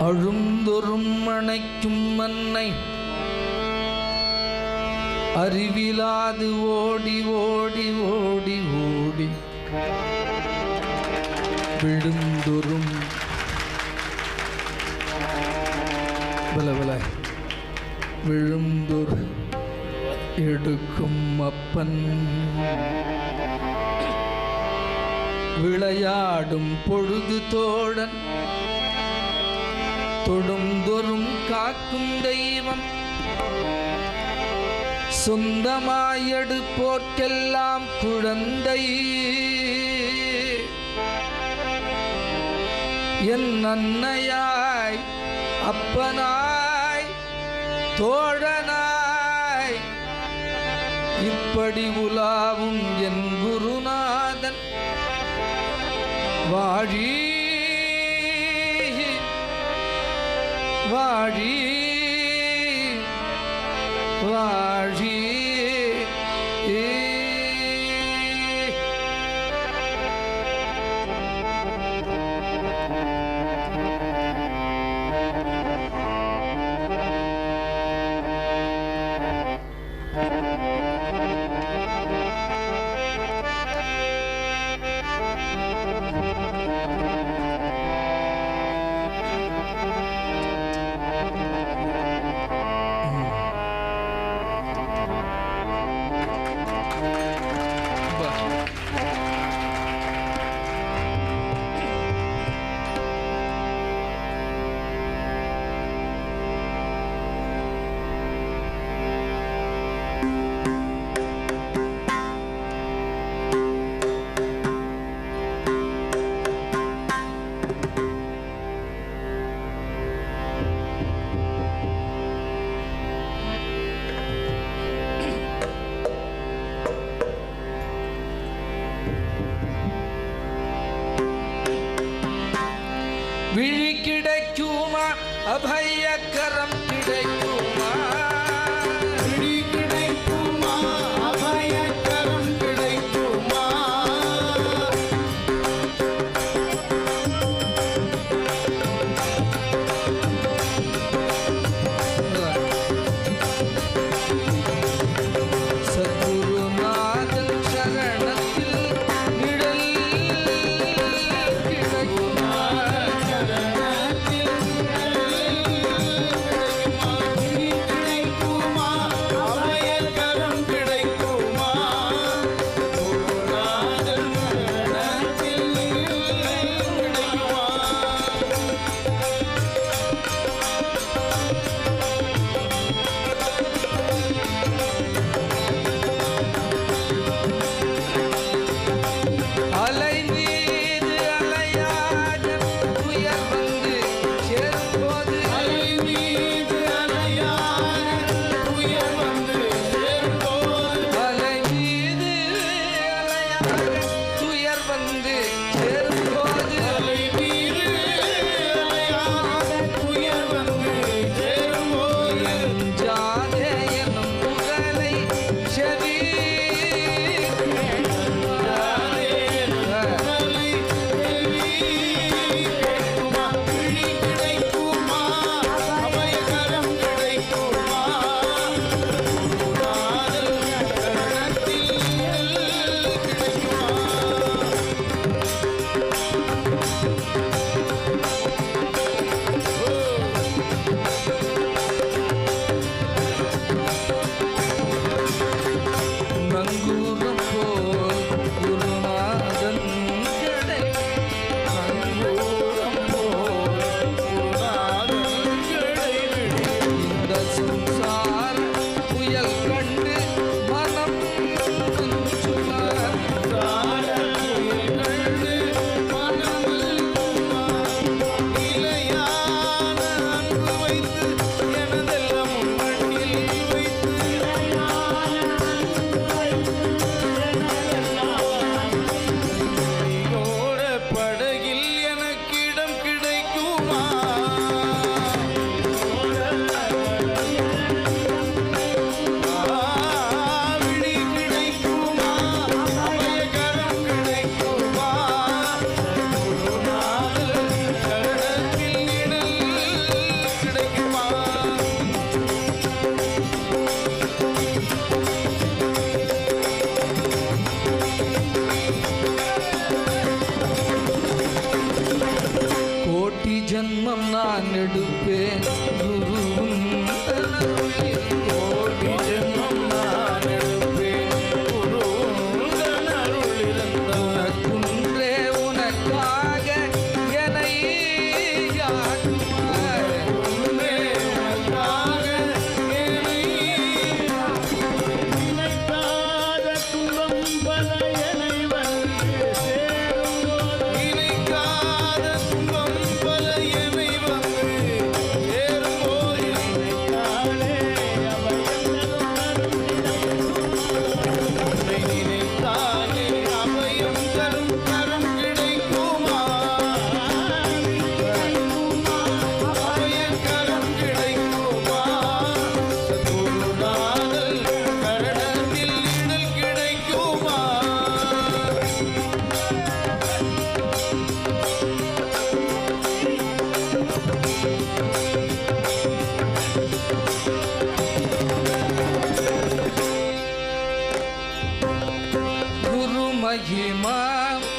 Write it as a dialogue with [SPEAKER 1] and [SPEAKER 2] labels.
[SPEAKER 1] அழுந்தொரும் மனைக்கும் மன்னை அறிவிலாது ஓடி ஓடி ஓடி ஓடி. விழுந்தொரும் பல பல விழுந்தொரு எடுக்கும் அப்பன். விளையாடும் பொழுது தோழன் தொடுந்தொரும் காக்கும் தெய்வம். சொந்தமாயெடுப்போர்க்கெல்லாம் குழந்தை. என் அன்னையாய் அப்பனாய் தோழனாய். இப்படி உலாவும் என் குருநாதன். வாழி வாழி வாழி விழி கிடைக்குமா
[SPEAKER 2] വിഴിക്കിടയ്ക്കുമാ
[SPEAKER 3] അഭയക്കരം കിടയ്ക്കും. твоей мамы.